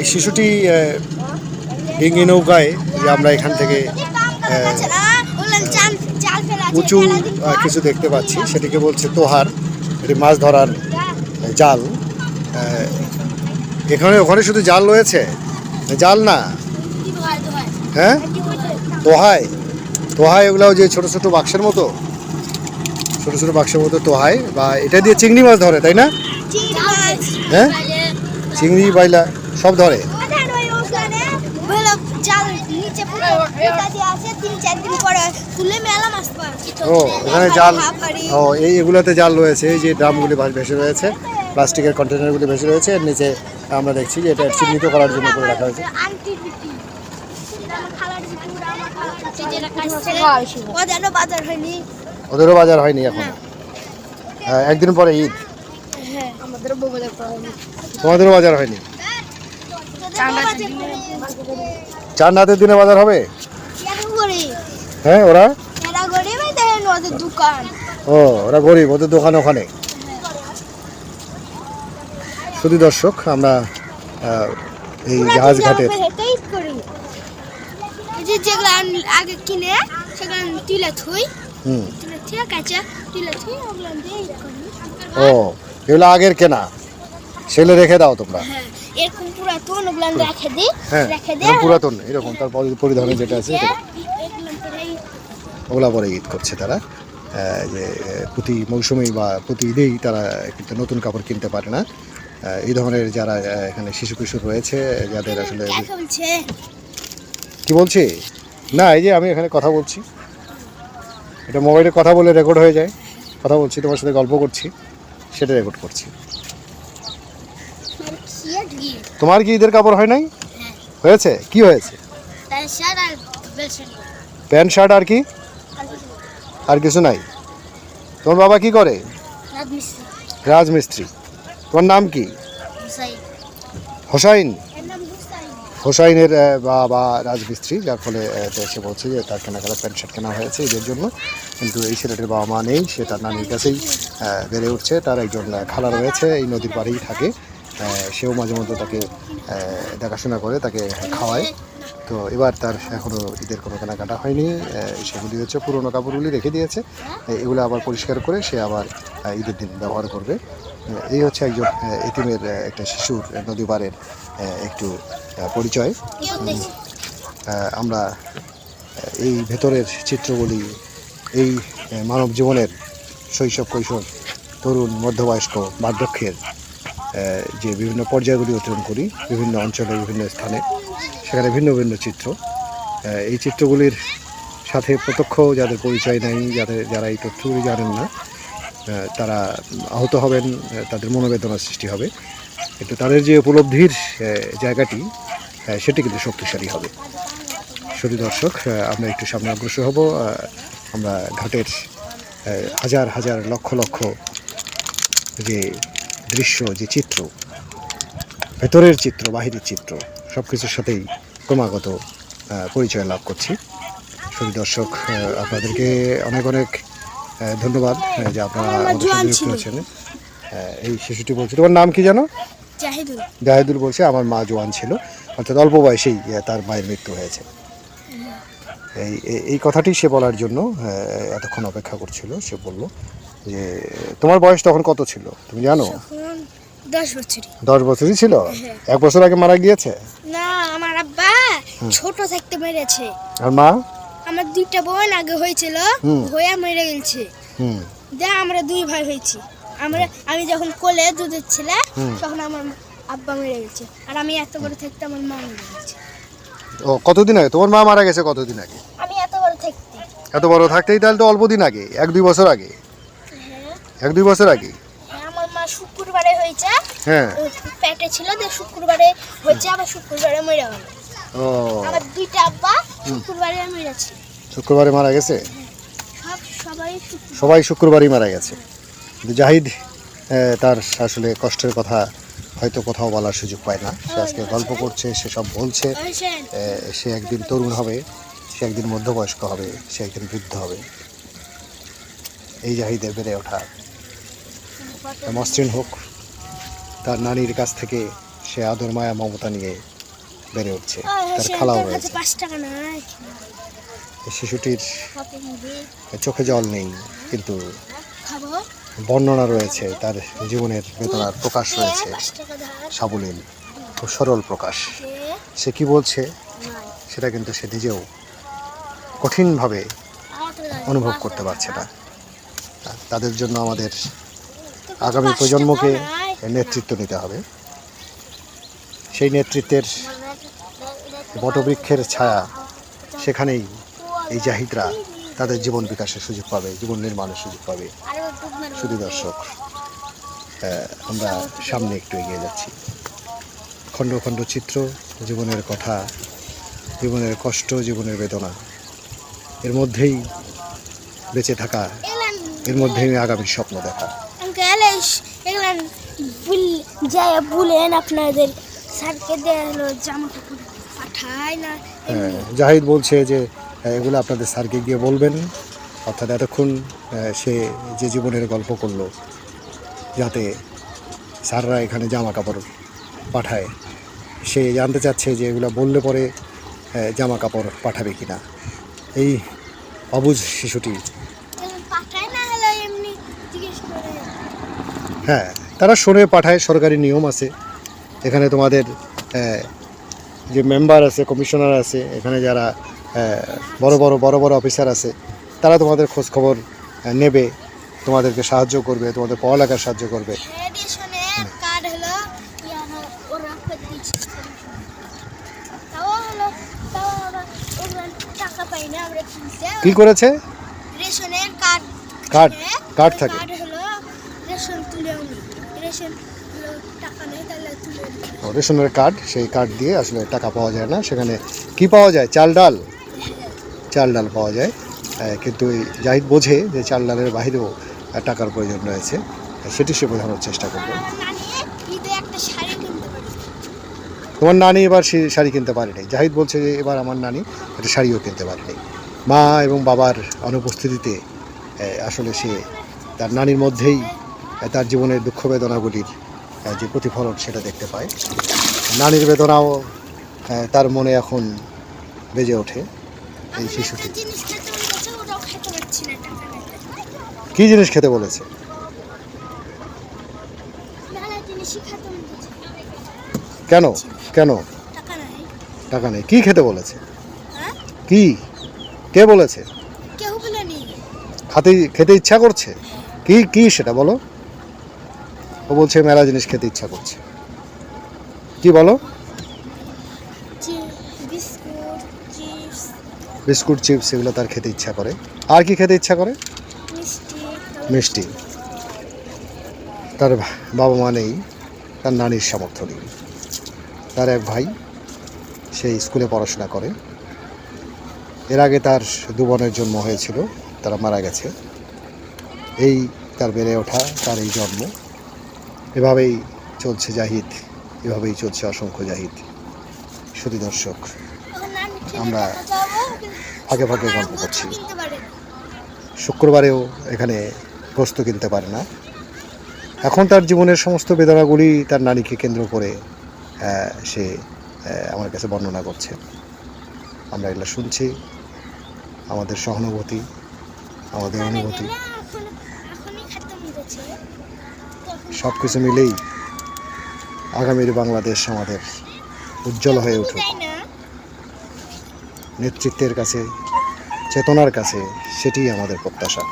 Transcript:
এই শিশুটি ডিঙ্গি নৌকায় যে আমরা এখান থেকে উঁচু কিছু দেখতে পাচ্ছি। সেটিকে বলছে তোহার। এটি মাছ ধরার জাল। এখানে ওখানে শুধু জাল রয়েছে? জাল না? হ্যাঁ? তোহায়? তোহায় এগুলো যে ছোট ছোট বাক্সের মতো? ছোট ছোট বাক্সের মতো তোহায় বা এটা দিয়ে চিংড়ি মাছ ধরে তাই না? হ্যাঁ? চিংড়ি বাইলা। সব ধরে। ও এখানে জাল ও এই এগুলোতে জাল রয়েছে এই যে ড্রামগুলি ভেসে রয়েছে প্লাস্টিকের কন্টেনারগুলি ভেসে রয়েছে এর নিচে আমরা দেখছি যে এটা চিহ্নিত করার জন্য করে রাখা হয়েছে। ওদেরও বাজার হয়নি ওদেরও বাজার হয়নি এখন একদিন পরে ঈদ? হ্যাঁ। আমাদেরও বগলে হয়নি। তোমাদেরও বাজার হয়নি? চার রাতের দিনে বাজার হবে? হ্যাঁ ওরা? ও ওরা গরিব ওদের দোকান ওখানে। শুধু দর্শক আমরা এই জাহাজ যেগুলো আগে কিনে সেগুলো তুলে থুই। হুম। করি। ও এগুলো আগের কেনা। সেগুলো রেখে দাও তোমরা। হ্যাঁ। এরকম পুরাতন ওগুলো রেখে দিই হ্যাঁ রেখে এরকম পুরাতন এরকম তার পরি- পরিধানে যেটা আছে ওগুলা পরে ঈদ করছে তারা। যে প্রতি মৌসুমেই বা প্রতি ঈদেই তারা কিন্তু নতুন কাপড় কিনতে পারে না। এই ধরনের যারা এখানে শিশু কিশোর রয়েছে যাদের আসলে কে কি বলছি? না এই যে আমি এখানে কথা বলছি। এটা মোবাইলে কথা বলে রেকর্ড হয়ে যায়। কথা বলছি তোমার সাথে গল্প করছি সেটা রেকর্ড করছি। তোমার কি ঈদের কাপড় হয় নাই? হয়েছে? কি হয়েছে? প্যান্ট শার্ট আর কি? আর কিছু নাই। তোমার বাবা কি করে? রাজমিস্ত্রি। তোমার নাম কি? হোসাইন। হোসাইনের বাবা রাজমিস্ত্রি যার ফলে সে বলছে যে তার কেনাকাটা প্যান্ট শার্ট কেনা হয়েছে ঈদের জন্য। কিন্তু এই ছেলেটির বাবা মা নেই সে তার নানির কাছেই বেড়ে উঠছে। তার একজন খালা রয়েছে এই নদীর পাড়েই থাকে। সেও মাঝে মধ্যে তাকে দেখাশোনা করে তাকে খাওয়ায়। তো এবার তার এখনও ঈদের কোনো কেনাকাটা হয়নি। সেগুলি হচ্ছে পুরোনো কাপড়গুলি রেখে দিয়েছে। এগুলো আবার পরিষ্কার করে সে আবার ঈদের দিন ব্যবহার করবে। এই হচ্ছে একজন এতিমের একটা শিশুর আহ, নদী পাড়ের একটু পরিচয় আমরা এই ভেতরের চিত্রগুলি এই মানব জীবনের শৈশব কৈশোর তরুণ মধ্যবয়স্ক বার্ধক্যের যে বিভিন্ন পর্যায়গুলি অতিক্রম করি, বিভিন্ন অঞ্চলে বিভিন্ন স্থানে, সেখানে ভিন্ন ভিন্ন চিত্র। এই চিত্রগুলির সাথে প্রত্যক্ষ যাদের পরিচয় নাই, যাদের, যারা এই তথ্যগুলি জানেন না তারা আহত হবেন তাদের মনোবেদনার সৃষ্টি হবে। কিন্তু তাদের যে উপলব্ধির জায়গাটি সেটি কিন্তু শক্তিশালী হবে। শুধু দর্শক আমরা একটু সামনে অগ্রসর হব আমরা ঘাটের হাজার হাজার লক্ষ লক্ষ যে দৃশ্য যে চিত্র ভেতরের চিত্র বাহিরের চিত্র সব কিছুর সাথেই ক্রমাগত পরিচয় লাভ করছি। শুধু দর্শক আপনাদেরকে অনেক অনেক ধন্যবাদ যে আপনারা আমাদের যুক্ত হয়েছেন এই শিশুটি বলছে তোমার নাম কি জানো? জাহিদুল। বলছে আমার মা জোয়ান ছিল। অর্থাৎ অল্প বয়সেই তার মায়ের মৃত্যু হয়েছে। এই এই- এই কথাটি সে বলার জন্য এতক্ষণ অপেক্ষা করছিল সে বলল যে তোমার বয়স তখন কত ছিল? তুমি জানো? দশ বছরই। দশ বছরই ছিল? হ্যাঁ। এক বছর আগে মারা গিয়েছে? না আমার আব্বা ছোট থাকতে মেরেছে। আর মা? আমার দুইটা বোন আগে হয়েছিল হুম। হয়ে মেরে গেছে। দে আমরা দুই ভাই হয়েছি। আমরা আমি যখন কোলে দুধের ছিলে। তখন আমার আব্বা মেরে গেছে। আর আমি এত বড় থাকতে আমার মা মেরে গেছে। ও কতদিন আগে? তোমার মা মারা গেছে কতদিন আগে? আমি এত বড় থাকতে। এত বড় থাকতেই তাহলে তো অল্প দিন আগে এক দুই বছর আগে। এক দুই বছর আগে? হ্যাঁ, আমার মা শুক্রবারে হয়েছে। হ্যাঁ। ও পেটে ছিল যে শুক্রবারে হয়েছে আবার শুক্রবারে মরে গেল। ও। আমার দুইটা আব্বা শুক্রবারে মেরেছে শুক্রবারে মারা গেছে? সবাই সবাই শুক্রবারই মারা গেছে। জাহিদ তার আসলে কষ্টের কথা হয়তো কোথাও বলার সুযোগ পায় না। সে আজকে গল্প করছে সে সব বলছে। সে একদিন তরুণ হবে সে একদিন মধ্যবয়স্ক হবে সে একদিন বৃদ্ধ হবে। এই জাহিদের বেড়ে ওঠা মসৃণ হোক তার নানির কাছ থেকে সে আদর মায়া মমতা নিয়ে বেড়ে উঠছে। তার খালাও রয়েছে। শিশুটির চোখে জল নেই কিন্তু বর্ণনা রয়েছে তার জীবনের বেদনার প্রকাশ রয়েছে। সাবলীল খুব সরল প্রকাশ। সে কি বলছে? সেটা কিন্তু সে নিজেও কঠিনভাবে অনুভব করতে পারছে না। তাদের জন্য আমাদের আগামী প্রজন্মকে নেতৃত্ব নিতে হবে। সেই নেতৃত্বের বটবৃক্ষের ছায়া সেখানেই এই জাহিদরা তাদের জীবন বিকাশের সুযোগ পাবে জীবন নির্মাণের সুযোগ পাবে। শুধু দর্শক আমরা সামনে একটু এগিয়ে যাচ্ছি। খণ্ড খণ্ড চিত্র জীবনের কথা জীবনের কষ্ট জীবনের বেদনা এর মধ্যেই বেঁচে থাকা এর মধ্যেই আগামী স্বপ্ন দেখা। এগুলা বলেন আপনাদের। স্যারকে দেওয়া হলো জামা কাপড় পাঠায় না। হ্যাঁ, জাহিদ বলছে যে এগুলো আপনাদের স্যারকে গিয়ে বলবেন। অর্থাৎ এতক্ষণ সে যে জীবনের গল্প করল যাতে স্যাররা এখানে জামা কাপড় পাঠায়। সে জানতে চাচ্ছে যে এগুলো বললে পরে জামা কাপড় পাঠাবে কি না এই অবুজ শিশুটি পাঠায় না হলো এমনি জিজ্ঞেস করে হ্যাঁ তারা শোনে পাঠায় সরকারি নিয়ম আছে। এখানে তোমাদের যে মেম্বার আছে কমিশনার আছে এখানে যারা বড় বড় বড় বড় অফিসার আছে তারা তোমাদের খোঁজ খবর নেবে তোমাদেরকে সাহায্য করবে তোমাদের পড়ালেখার সাহায্য করবে। কি করেছে? কার্ড কার্ড থাকে, কার্ড ওই থাকে কার্ড হলো রেশন তুলেও নি রেশন হলো টাকা নেই তাহলে তুলে রেশনের কার্ড সেই কার্ড দিয়ে আসলে টাকা পাওয়া যায় না। সেখানে কি পাওয়া যায়? চাল ডাল? চাল ডাল পাওয়া যায়। কিন্তু জাহিদ বোঝে যে চাল ডালের বাহিরেও টাকার প্রয়োজন রয়েছে। সেটি সে বোঝানোর চেষ্টা করবে। তোমার নানি এবার সে শাড়ি কিনতে পারেনি। জাহিদ বলছে যে এবার আমার নানি একটা শাড়িও কিনতে পারেনি। মা এবং বাবার অনুপস্থিতিতে আসলে সে তার নানির মধ্যেই তার জীবনের দুঃখ বেদনাগুলির যে প্রতিফলন সেটা দেখতে পায়। নানির বেদনাও তার মনে এখন বেজে ওঠে এই শিশুটি। খেতে খেতে কী জিনিস খেতে বলেছে? খেতে কেন? কেন? টাকা নেই। কী খেতে বলেছে? হ্যাঁ? কি? কে বলেছে? কেউ খেতে ইচ্ছা করছে? কি কি সেটা বলো? ও বলছে মেলা জিনিস খেতে ইচ্ছা করছে। কি বলো? Biscuit chips. এগুলো তার খেতে ইচ্ছা করে। আর কি খেতে ইচ্ছা করে? মিষ্টি। তার বাবা মা নেই তার নানির সামর্থ্য নেই। তার এক ভাই সে স্কুলে পড়াশোনা করে। এর আগে তার দু বোনের জন্ম হয়েছিল তারা মারা গেছে। এই তার বেড়ে ওঠা তার এই জন্ম। এভাবেই চলছে জাহিদ, এভাবেই চলছে অসংখ্য জাহিদ। শুধু দর্শক, আমরা ফাঁকে ফাঁকে গল্প করছি। শুক্রবারেও এখানে গোস্ত কিনতে পারে না। এখন তার জীবনের সমস্ত বেদনাগুলি তার নারীকে কেন্দ্র করে সে আমার কাছে বর্ণনা করছে। আমরা এগুলো শুনছি। আমাদের সহানুভূতি, আমাদের অনুভূতি। সব কিছু মিলেই আগামীর বাংলাদেশ আমাদের উজ্জ্বল হয়ে উঠুক। নেতৃত্বের কাছে, চেতনার কাছে সেটি আমাদের প্রত্যাশা।